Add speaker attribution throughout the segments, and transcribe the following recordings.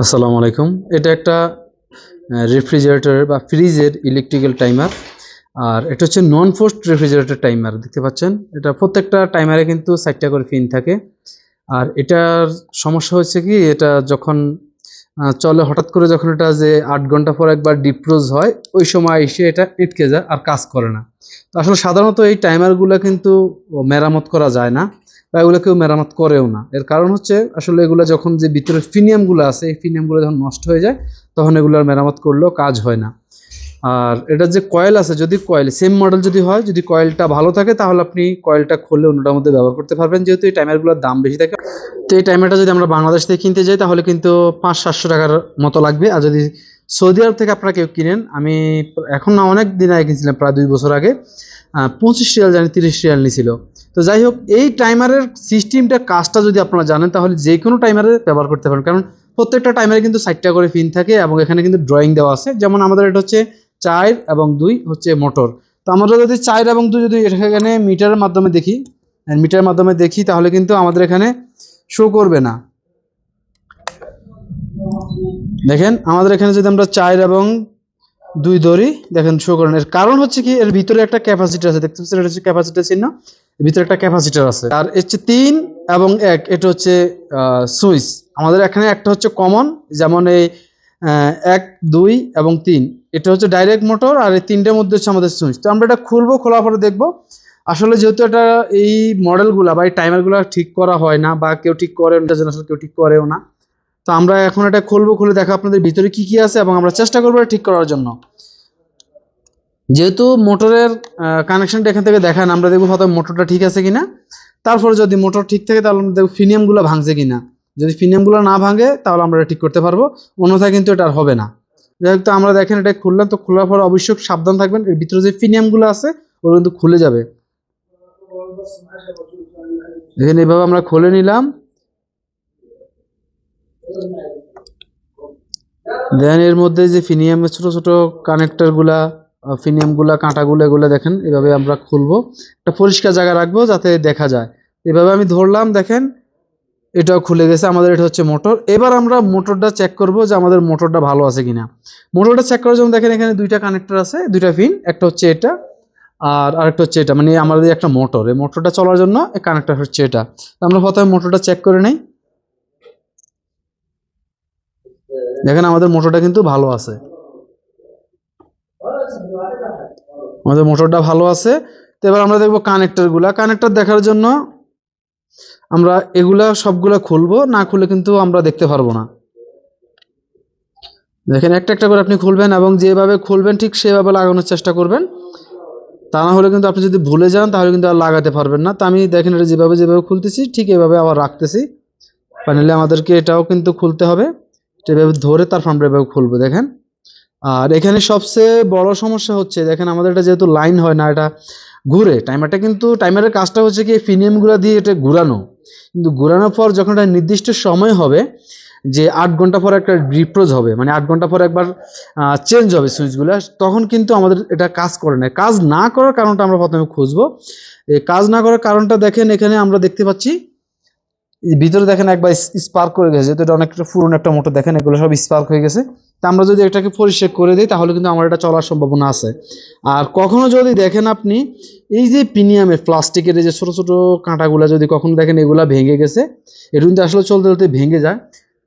Speaker 1: আসসালামু আলাইকুম। এটা একটা রেফ্রিজারেটর বা ফ্রিজের ইলেকট্রিক্যাল টাইমার আর এটা হচ্ছে নন ফোর্সড রেফ্রিজারেটর টাইমার দেখতে পাচ্ছেন? এটা প্রত্যেকটা টাইমারে কিন্তু ষাটটা করে ফিন থাকে। আর এটার সমস্যা হচ্ছে কি, এটা যখন চলে হঠাৎ করে যখন এটা যে আট ঘণ্টা পর একবার ডিপ্রোজ হয়, ওই সময় এসে এটা আটকে যায় আর কাজ করে না। তো আসলে সাধারণত এই টাইমারগুলো কিন্তু মেরামত করা যায় না। বা এগুলো কেউ মেরামত করেও না। এর কারণ হচ্ছে, আসলে এগুলো যখন যে ভিতরে ফিনিয়ামগুলো আছে, এই ফিনিয়ামগুলো যখন নষ্ট হয়ে যায়, তখন এগুলোর মেরামত করলেও কাজ হয় না। আর এটার যে কয়েল আছে, যদি কয়েল সেম মডেল যদি হয়, যদি কয়েলটা ভালো থাকে, তাহলে আপনি কয়েলটা খুললে অন্যটার মধ্যে ব্যবহার করতে পারবেন। যেহেতু এই টাইমারগুলোর দাম বেশি থাকে, তো এই টাইমারটা যদি আমরা বাংলাদেশ থেকে কিনতে যাই, তাহলে কিন্তু পাঁচ সাতশো টাকার মতো লাগবে। আর যদি সৌদি আরব থেকে আপনারা কেউ কিনেন, আমি এখন না, অনেক দিন আগে কিনছিলাম, প্রায় দুই বছর আগে পঁচিশ রিয়াল জানি, তিরিশ রিয়াল নিছিল। তো যাই হোক এই টাইমারের সিস্টেমটা কাজটা যদি আপনারা জানেন, তাহলে যে কোনো টাইমারে ব্যবহার করতে পারেন। কারণ প্রত্যেকটা টাইমারে কিন্তু ষাটটা করে পিন থাকে এবং এখানে কিন্তু ড্রয়িং দেওয়া আছে। যেমন আমাদের এটা হচ্ছে চার এবং দুই হচ্ছে মোটর। তো আমরা যদি চার এবং দুই যদি এখানে মিটারের মাধ্যমে দেখি মিটারের মাধ্যমে দেখি, তাহলে কিন্তু আমাদের এখানে শো করবে না। দেখেন, আমাদের এখানে যদি আমরা চার এবং দুই ধরি, দেখেন শো করেন। এর কারণ হচ্ছে কি, এর ভিতরে একটা ক্যাপাসিটি আছে। দেখতে পাচ্ছেন, এটা হচ্ছে ক্যাপাসিটার চিহ্ন। ভিতরে একটা ক্যাপাসিটার আছে। আর হচ্ছে তিন এবং এক, এটা হচ্ছে সুইচ। আমাদের এখানে একটা হচ্ছে কমন, যেমন এই এক, দুই এবং তিন। এটা হচ্ছে ডাইরেক্ট মোটর আর এই তিনটের মধ্যে হচ্ছে আমাদের সুইচ। তো আমরা এটা খুলবো, খোলার পরে দেখব। আসলে যেহেতু এটা এই মডেলগুলা বা এই টাইমারগুলো ঠিক করা হয় না বা কেউ ঠিক করে না আসলে কেউ ঠিক করেও না। তো আমরা এখন এটা খুলবো, খুলে দেখা আপনাদের ভিতরে কি কি আছে এবং আমরা চেষ্টা করব ঠিক করার জন্য। যেহেতু মোটরের কানেকশনটা এখান থেকে দেখান আমরা দেখব হয়তো মোটরটা ঠিক আছে কিনা। তারপরে যদি মোটর ঠিক থাকে, তাহলে আমরা দেখব ফিনিয়ামগুলো ভাঙছে কিনা। যদি ফিনিয়ামগুলো না ভাঙে, তাহলে আমরা ঠিক করতে পারব। অন্যথায় কিন্তু এটা আর হবে না। যাই হোক, তো আমরা দেখেন এটা খুললাম, তো খোলার পর অবশ্যই সাবধান থাকবেন। এর ভিতরে যে ফিনিয়ামগুলো আছে, ওগুলো কিন্তু খুলে যাবে। দেখেন এইভাবে আমরা খুলে নিলাম। দেন এর মধ্যে যে ফিনিয়ামের ছোট ছোট কানেক্টর গুলা ফিনিয়াম কাঁটাগুলো, এগুলো দেখেন, এভাবে আমরা খুলবো। একটা পরিষ্কার জায়গা রাখব যাতে দেখা যায়। এভাবে আমি ধরলাম, দেখেন, এটাও খুলে গেছে, আমাদের এটা হচ্ছে মোটর। এবার আমরা মোটরটা চেক করব যে আমাদের মোটরটা ভালো আছে কিনা। মোটরটা চেক করার জন্য দেখেন, এখানে দুইটা কানেক্টর আছে, দুইটা ফিন একটা হচ্ছে এটা, আর আরেকটা হচ্ছে এটা। মানে আমাদের একটা মোটর। এই মোটরটা চলার জন্য কানেক্টর হচ্ছে এটা। আমরা প্রথমে মোটরটা চেক করে নেই। দেখেন, আমাদের মোটরটা কিন্তু ভালো আছে। আমাদের মোটরটা ভালো আছে। তো এবার আমরা দেখব কানেক্টরগুলা কানেক্টার দেখার জন্য আমরা এগুলা সবগুলা খুলবো। না খুলে কিন্তু আমরা দেখতে পারব না। দেখেন, একটা একটা করে আপনি খুলবেন এবং যেভাবে খুলবেন ঠিক সেভাবে লাগানোর চেষ্টা করবেন। তা না হলে কিন্তু আপনি যদি ভুলে যান, তাহলে কিন্তু আর লাগাতে পারবেন না। তা আমি দেখেন, এটা যেভাবে যেভাবে খুলতেছি, ঠিক এভাবে আবার রাখতেছি। ফাইনালি আমাদেরকে এটাও কিন্তু খুলতে হবে। এভাবে ধরে তারপর আমরা এভাবে খুলবো, দেখেন। আর এখানে সবচেয়ে বড় সমস্যা হচ্ছে, দেখেন আমাদের এটা যেহেতু লাইন হয় না, এটা ঘুরে টাইমারটা কিন্তু টাইমারের কাজটা হচ্ছে কি ফিনিয়ামগুলো দিয়ে এটা ঘুরানো। কিন্তু ঘুরানোর পর যখন একটা নির্দিষ্ট সময় হবে, যে আট ঘণ্টা পর একটা রিপ্রোজ হবে মানে আট ঘণ্টা পর একবার চেঞ্জ হবে সুইচগুলো তখন কিন্তু আমাদের এটা কাজ করে না। কাজ না করার কারণটা আমরা প্রথমে খুঁজবো। কাজ না করার কারণটা দেখেন, এখানে আমরা দেখতে পাচ্ছি ভিতরে দেখেন একবার স্পার্ক করে গেছে, যেহেতু এটা অনেকটা পুরনো একটা মোটর, দেখেন এগুলো সব স্পার্ক হয়ে গেছে। তা আমরা যদি এটাকে পরিষ্কার করে দিই, তাহলে কিন্তু আমার এটা চলার সম্ভাবনা আছে। আর কখনো যদি দেখেন আপনি, এই যে প্রিমিয়ামের প্লাস্টিকের এই যে ছোটো ছোটো কাঁটাগুলো যদি কখনো দেখেন এগুলা ভেঙে গেছে, এটা কিন্তু আসলে চলতে চলতে ভেঙে যায়।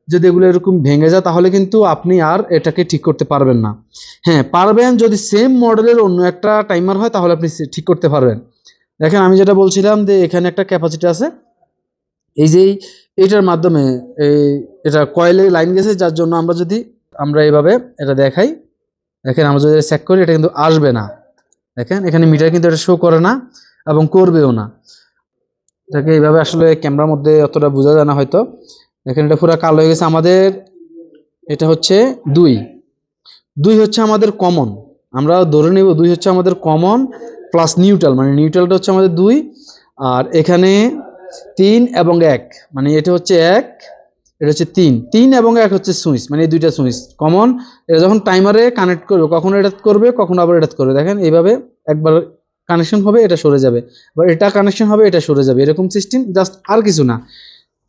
Speaker 1: যদি এগুলো এরকম ভেঙে যায়, তাহলে কিন্তু আপনি আর এটাকে ঠিক করতে পারবেন না। হ্যাঁ পারবেন যদি সেম মডেলের অন্য একটা টাইমার হয়, তাহলে আপনি ঠিক করতে পারবেন। দেখেন আমি যেটা বলছিলাম যে এখানে একটা ক্যাপাসিটি আছে এই যে এটার মাধ্যমে, এই এটা কয়েলে লাইন গেছে, যার জন্য আমরা যদি, আমরা এইভাবে এটা দেখাই, দেখেন আমরা যদি চেক করি, এটা কিন্তু আসবে না। দেখেন, এখানে মিটার কিন্তু এটা শো করে না এবং করবেও না। এটাকে এইভাবে আসলে ক্যামেরার মধ্যে অতটা বোঝা যায় না হয়তো। দেখেন, এটা পুরো কালো হয়ে গেছে। আমাদের এটা হচ্ছে দুই। দুই হচ্ছে আমাদের কমন আমরা ধরে নেব, দুই হচ্ছে আমাদের কমন প্লাস নিউট্রাল মানে নিউট্রালটা হচ্ছে আমাদের দুই। আর এখানে তিন এবং এক। মানে এটা হচ্ছে এক, এটা হচ্ছে তিন। তিন এবং এক হচ্ছে সুইচ মানে এই দুইটা সুইচ কমন। এটা যখন টাইমারে কানেক্ট করবে, কখনো এটা করবে, কখনো আবার এটা করবে। দেখেন, এইভাবে একবার কানেকশন হবে, এটা সরে যাবে। আবার এটা কানেকশন হবে, এটা সরে যাবে। এরকম সিস্টেম জাস্ট আর কিছু না।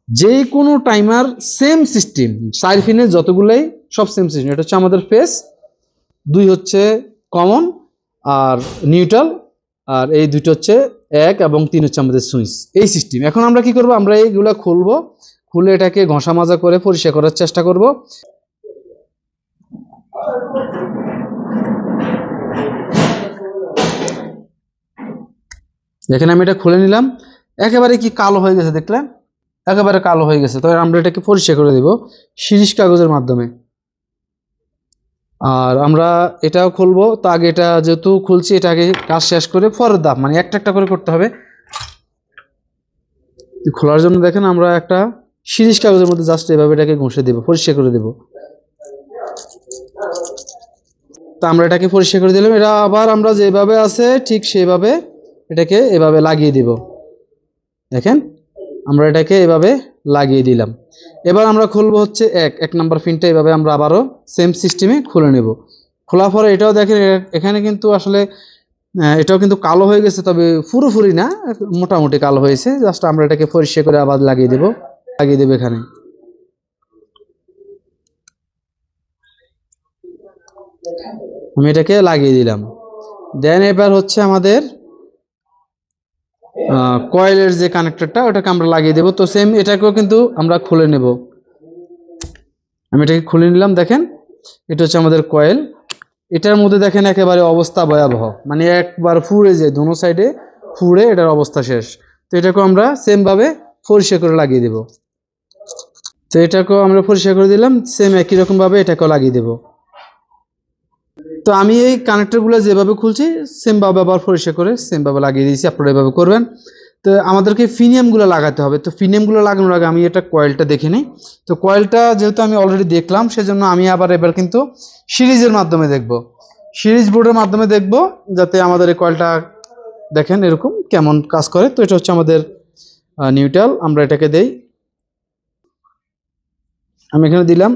Speaker 1: যে কোনো টাইমার সেম সিস্টেম চার ফিনের যতগুলোই, সব সেম সিস্টেম এটা হচ্ছে আমাদের ফেস দুই হচ্ছে কমন আর নিউট্রাল আর এই দুটো হচ্ছে এক এবং তিন হচ্ছে আমাদের সুইচ। এই সিস্টেম এখন আমরা কি করব? আমরা এইগুলা খুলবো। খুলে এটাকে ঘষা মাজা করে পরিষ্কার করার চেষ্টা করব। দেখেন আমি এটা খুলে নিলাম। একেবারে কি কালো হয়ে গেছে দেখলেন? একেবারে কালো হয়ে গেছে। তবে আমরা এটাকে পরিষ্কার করে দেব। শিরিষ কাগজের মাধ্যমে। আর আমরা এটাও খুলবো। তো আগে এটা যেহেতু খুলছি, এটা আগে কাজ শেষ করে পরের দাম মানে একটা একটা করে করতে হবে। খোলার জন্য দেখেন আমরা একটা সিরিজ কাগজের মধ্যে জাস্ট এভাবে এটাকে ঘষে দেবো, পরিষ্কার করে দেবো। তো আমরা এটাকে পরিষ্কার করে দিলাম। এটা আবার আমরা যেভাবে আছে ঠিক সেভাবে এটাকে এভাবে লাগিয়ে দিব। দেখেন, আমরা এটাকে এভাবে লাগিয়ে দিলাম। এবার আমরা খুলবো হচ্ছে এক। এক নাম্বার পিনটা এভাবে আমরা আবারও সেম সিস্টেমে খুলে নেব। খোলার পরে এটাও দেখেন এখানে কিন্তু আসলে এটাও কিন্তু কালো হয়ে গেছে, তবে পুরোপুরি না, মোটামুটি কালো হয়েছে। জাস্ট আমরা এটাকে পরিষ্কার করে আবার লাগিয়ে দেব। লাগিয়ে দেবো এখানে। আমি এটাকে লাগিয়ে দিলাম। দেন এবার হচ্ছে আমাদের কয়েলের যে কানেক্টরটা ওটাকে আমরা লাগিয়ে দেবো। তো সেম এটাকেও কিন্তু আমরা খুলে নেব। আমি এটাকে খুলে নিলাম, দেখেন। এটা হচ্ছে আমাদের কয়েল এটার মধ্যে দেখেন একেবারে অবস্থা ভয়াবহ। মানে একবার ফুড়ে যায়, দোনো সাইডে ফুড়ে এটার অবস্থা শেষ। তো এটাকেও আমরা সেমভাবে পরিষ্কার করে লাগিয়ে দেব। তো এটাকেও আমরা পরিষ্কার করে দিলাম সেম একই রকমভাবে এটাকেও লাগিয়ে দেব। তো আমি এই কানেক্টরগুলো যেভাবে খুলছি সেমভাবে আবার পরিষ্কার করে সেমভাবে লাগিয়ে দিয়েছি, আপনারা এভাবে করবেন। তো আমাদেরকে ফিনিয়ামগুলো লাগাতে হবে। তো ফিনিয়ামগুলো লাগানোর আগে আমি এটা কয়েলটা দেখে নিই। তো কয়েলটা যেহেতু আমি অলরেডি দেখলাম, সেজন্য আমি আবার এবার কিন্তু সিরিজের মাধ্যমে দেখব। সিরিজ বোর্ডের মাধ্যমে দেখব, যাতে আমাদের এই কয়েলটা দেখেন এরকম কেমন কাজ করে। তো এটা হচ্ছে আমাদের নিউট্রাল আমরা এটাকে দেই। আমি এখানে দিলাম।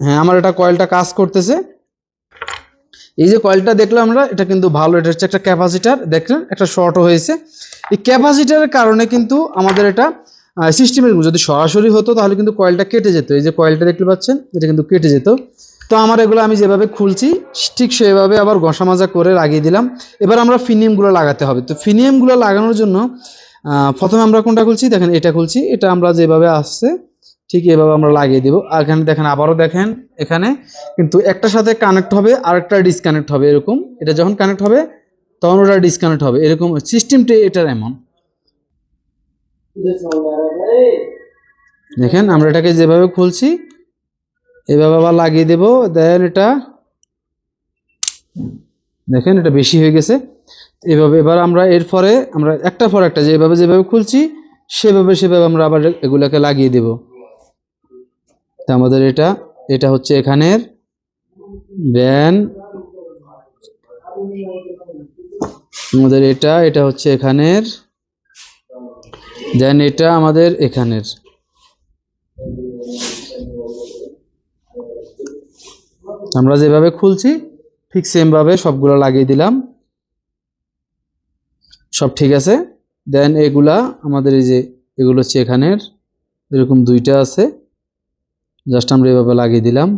Speaker 1: হ্যাঁ আমার এটা কয়েলটা কাজ করতেছে। এই যে কয়েলটা দেখলাম আমরা, এটা কিন্তু ভালো, এটা হচ্ছে একটা ক্যাপাসিটার। দেখলেন একটা শর্টও হয়েছে। এই ক্যাপাসিটারের কারণে কিন্তু আমাদের এটা সিস্টেমের যদি সরাসরি হতো, তাহলে কিন্তু কয়েলটা কেটে যেত। এই যে কয়েলটা দেখতে পাচ্ছেন, এটা কিন্তু কেটে যেত। তো আমার এগুলো আমি যেভাবে খুলছি, ঠিক সেভাবে আবার ঘষা মাজা করে লাগিয়ে দিলাম। এবার আমরা ফিনিয়ামগুলো লাগাতে হবে। তো ফিনিয়ামগুলো লাগানোর জন্য প্রথমে আমরা কোনটা খুলছি? দেখেন, এটা খুলছি। এটা আমরা যেভাবে আসছে ঠিক এভাবে আমরা লাগিয়ে দিব। আর এখানে দেখেন, আবারও দেখেন, এখানে কিন্তু একটার সাথে কানেক্ট হবে আর একটা ডিসকানেক্ট হবে এরকম। এটা যখন কানেক্ট হবে, তখন ওটা ডিসকানেক্ট হবে। এরকম সিস্টেমটা এটার এমন। দেখেন, আমরা এটাকে যেভাবে খুলছি, এভাবে আবার লাগিয়ে দেব। দেন এটা, দেখেন, এটা বেশি হয়ে গেছে। এভাবে এবার আমরা এরপরে, আমরা একটা পর একটা যেভাবে যেভাবে খুলছি, সেভাবে সেভাবে আমরা আবার এগুলাকে লাগিয়ে দেব। তা আমাদের এটা এটা হচ্ছে এখানের দেন, আমাদের এটা এটা হচ্ছে এখানের, দেন এটা আমাদের এখানের। আমরা যেভাবে খুলছি, ঠিক সেম ভাবে সবগুলো লাগিয়ে দিলাম। সব ঠিক আছে? দেন এগুলা, আমাদের এই যে, এগুলো হচ্ছে এখানের, এরকম দুইটা আছে। জাস্ট আমরা এভাবে লাগিয়ে দিলাম।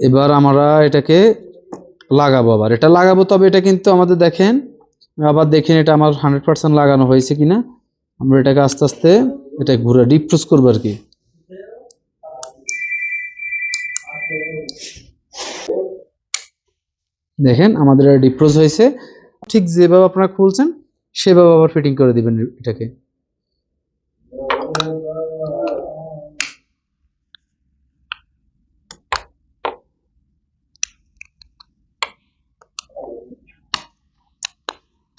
Speaker 1: এবার আমরা এটাকে লাগাবো আবার। এটা লাগাবো তবে এটা কিন্তু আমাদের দেখেন, আবার দেখেন এটা আমার হান্ড্রেড পার্সেন্ট লাগানো হয়েছে কিনা। আমরা এটাকে আস্তে আস্তে এটা ঘুরে ডিপ্রোস করব আর কি। দেখেন আমাদের ডিপ্রোজ হয়েছে। ঠিক যেভাবে আপনারা খুলছেন, সেভাবে আবার ফিটিং করে দিবেন এটাকে।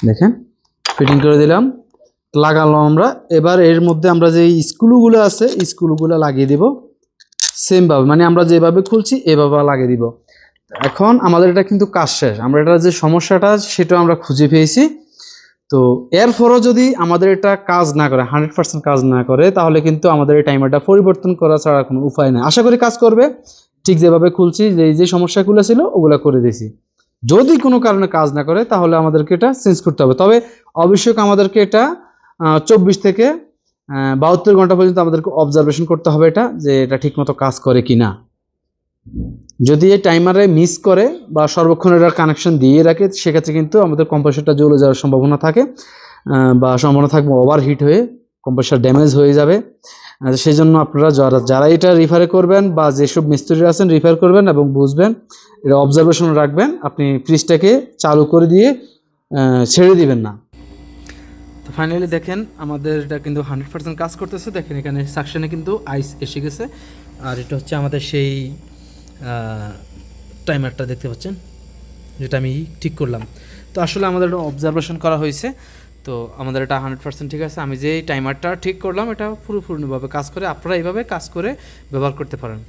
Speaker 1: দেখেন ফিটিং করে দিলাম, লাগালাম আমরা। এবার এর মধ্যে আমরা যে স্ক্রুগুলো আছে, স্ক্রুগুলো লাগিয়ে দিব। সেমভাবে মানে আমরা যেভাবে খুলছি, এভাবে লাগিয়ে দিব। এখন আমাদের এটা কিন্তু কাজ শেষ। আমরা এটা যে সমস্যাটা সেটা আমরা খুঁজে পেয়েছি। তো এরপরও যদি আমাদের এটা কাজ না করে, হান্ড্রেড পার্সেন্ট কাজ না করে, তাহলে কিন্তু আমাদের এই টাইমারটা পরিবর্তন করা ছাড়া কোনো উপায় নেই। আশা করি কাজ করবে। ঠিক যেভাবে খুলছি যে যে সমস্যাগুলো ছিল, ওগুলো করে দিয়েছি। যদি কোনো কারণে কাজ না করে, তাহলে আমাদেরকে এটা চেঞ্জ করতে হবে। তবে অবশ্যই আমাদেরকে এটা চব্বিশ থেকে বাহাত্তর ঘণ্টা পর্যন্ত আমাদেরকে অবজারভেশন করতে হবে এটা, যে এটা ঠিকমতো কাজ করে কি না যদি এই টাইমারে মিস করে বা সর্বক্ষণ এটার কানেকশন দিয়ে রাখে, সেক্ষেত্রে কিন্তু আমাদের কম্প্রেসারটা জ্বলে যাওয়ার সম্ভাবনা থাকে বা সম্ভাবনা থাকবে ওভার হিট হয়ে কম্প্রেসার ড্যামেজ হয়ে যাবে। সেই জন্য আপনারা যারা যারা এটা রিফারে করবেন বা যেসব মিস্ত্রি আছেন রিফার করবেন এবং বুঝবেন, এটা অবজারভেশন রাখবেন, আপনি ফ্রিজটাকে চালু করে দিয়ে ছেড়ে দিবেন না। তো ফাইনালি দেখেন, আমাদের এটা কিন্তু হান্ড্রেড পার্সেন্ট কাজ করতেছে। দেখেন এখানে সাকশনে কিন্তু আইস এসে গেছে। আর এটা হচ্ছে আমাদের সেই টাইমারটা দেখতে পাচ্ছেন, যেটা আমি ঠিক করলাম। তো আসলে আমাদের অবজারভেশন করা হয়েছে। তো আমাদের এটা হান্ড্রেড পার্সেন্ট ঠিক আছে। আমি যে টাইমারটা ঠিক করলাম, এটা পুরোপুরিভাবে কাজ করে, আপনারা এইভাবে কাজ করে ব্যবহার করতে পারেন।